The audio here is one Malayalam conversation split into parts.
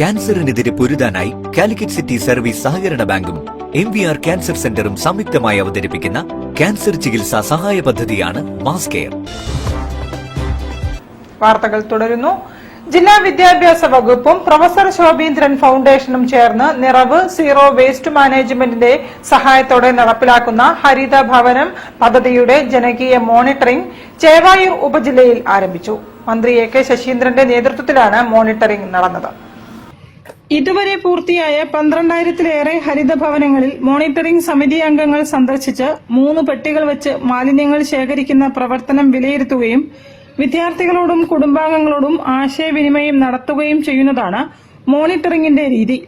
ക്യാൻസറിനെതിരെ പൊരുതാനായി കാലിക്കറ്റ് സിറ്റി സർവീസ് സഹകരണ ബാങ്കും എം വി ആർ ക്യാൻസർ സെന്ററും സംയുക്തമായി അവതരിപ്പിക്കുന്ന ക്യാൻസർ ചികിത്സാ സഹായ പദ്ധതിയാണ് മാസ് കെയർ. വാർത്തകൾ തുടരുന്നു. ജില്ലാ വിദ്യാഭ്യാസ വകുപ്പും പ്രൊഫസർ ശോഭീന്ദ്രൻ ഫൗണ്ടേഷനും ചേർന്ന് നിറവ് സീറോ വേസ്റ്റ് മാനേജ്മെന്റിന്റെ സഹായത്തോടെ നടപ്പിലാക്കുന്ന ഹരിത ഭവനം പദ്ധതിയുടെ ജനകീയ മോണിറ്ററിംഗ് ചേവായൂർ ഉപജില്ലയിൽ ആരംഭിച്ചു. മന്ത്രി എ കെ ശശീന്ദ്രന്റെ നേതൃത്വത്തിലാണ് മോണിറ്ററിംഗ് നടന്നത്. ഇതുവരെ പൂർത്തിയായ പന്ത്രണ്ടായിരത്തിലേറെ ഹരിതഭവനങ്ങളിൽ മോണിറ്ററിംഗ് സമിതി അംഗങ്ങൾ സന്ദർശിച്ച് മൂന്ന് പെട്ടികൾ വെച്ച് മാലിന്യങ്ങൾ ശേഖരിക്കുന്ന പ്രവർത്തനം വിലയിരുത്തുകയും വിദ്യാർത്ഥികളോടും കുടുംബാംഗങ്ങളോടും ആശയവിനിമയം നടത്തുകയും ചെയ്യുന്നതാണ് മോണിറ്ററിംഗിന്റെ രീതി.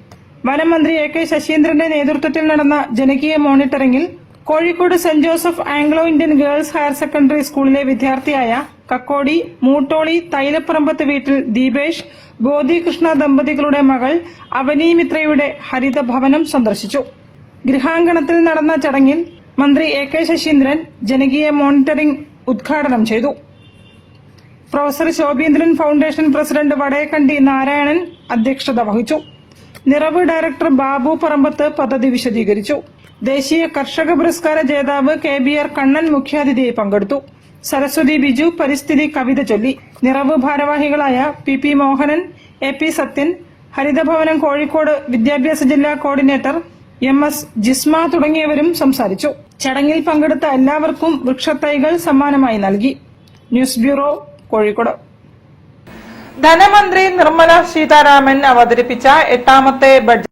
വനം മന്ത്രി എ കെ ശശീന്ദ്രന്റെ നേതൃത്വത്തിൽ നടന്ന ജനകീയ മോണിറ്ററിംഗിൽ Kozhikode saint Joseph Anglo Indian girls higher secondary സ്കൂളിലെ വിദ്യാർത്ഥിയായ കക്കോടി മൂട്ടോളി തൈലപ്പറമ്പത്ത് വീട്ടിൽ ദീപേഷ് ഗോപികൃഷ്ണ ദമ്പതികളുടെ മകൾ അവനി മിത്രയുടെ ഹരിതഭവനം സന്ദർശിച്ചു. ഗൃഹാങ്കണത്തിൽ നടന്ന ചടങ്ങിൽ മന്ത്രി എ കെ ശശീന്ദ്രൻ ജനകീയ മോണിറ്ററിംഗ് ഉദ്ഘാടനം ചെയ്തു. Professor Shobheendran foundation president Vadayakkandi Narayanan അധ്യക്ഷത വഹിച്ചു. നിറവ് ഡയറക്ടർ ബാബു പറമ്പത്ത് പദ്ധതി വിശദീകരിച്ചു. ദേശീയ കർഷക പുരസ്കാര ജേതാവ് കെ ബി ആർ കണ്ണൻ മുഖ്യാതിഥിയെ പങ്കെടുത്തു. സരസ്വതി ബിജു പരിസ്ഥിതി കവിത ചൊല്ലി. നിറവ് ഭാരവാഹികളായ P P Mohanan A P Sathyan Harithabhavanam Kozhikode വിദ്യാഭ്യാസ ജില്ലാ കോർഡിനേറ്റർ എം എസ് ജിസ്മ തുടങ്ങിയവരും സംസാരിച്ചു. ചടങ്ങിൽ പങ്കെടുത്ത എല്ലാവർക്കും വൃക്ഷത്തൈകൾ സമ്മാനമായി നൽകി. News bureau Kozhikode. ധനമന്ത്രി നിർമ്മല സീതാരാമൻ അവതരിപ്പിച്ച എട്ടാമത്തെ ബഡ്ജറ്റ്